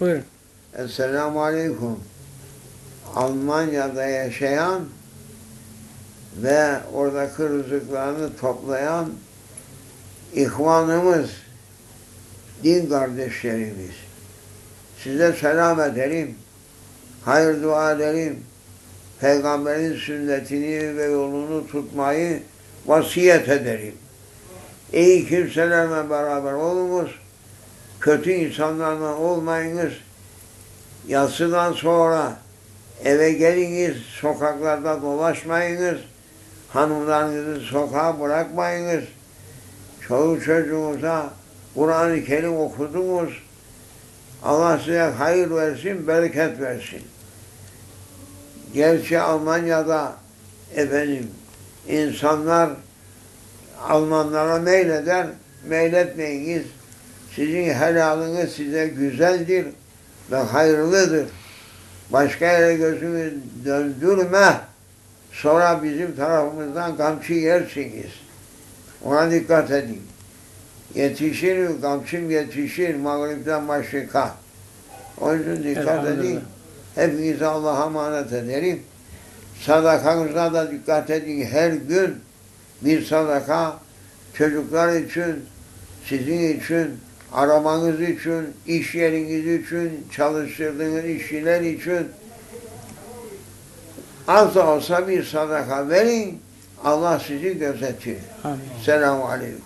Buyurun. Esselamu Aleyküm. Almanya'da yaşayan ve oradaki rızıklarını toplayan ihvanımız, din kardeşlerimiz. Size selam ederim. Hayır dua ederim. Peygamberin sünnetini ve yolunu tutmayı vasiyet ederim. İyi kimselerle beraber olunuz. Kötü insanlarla olmayınız. Yatsıdan sonra eve geliniz, sokaklarda dolaşmayınız. Hanımlarınızı sokağa bırakmayınız. Çoluk çocuğunuza Kur'an-ı Kerim okudunuz. Allah size hayır versin, bereket versin. Gerçi Almanya'da efendim insanlar Almanlara meyleder, meyletmeyiniz. Sizin helalınız size güzeldir ve hayırlıdır. Başka yere gözünü döndürme. Sonra bizim tarafımızdan kamçı yersiniz. Ona dikkat edin. Yetişir, kamçım yetişir mağripten maşrika. Onun için dikkat edin. Hepinize Allah'a emanet ederim. Sadakanıza da dikkat edin. Her gün bir sadaka çocuklar için, sizin için, arabanız için, iş yeriniz için, çalıştırdığınız işçiler için az da olsa bir sadaka verin. Allah sizi gözetir. Selamun Aleyküm.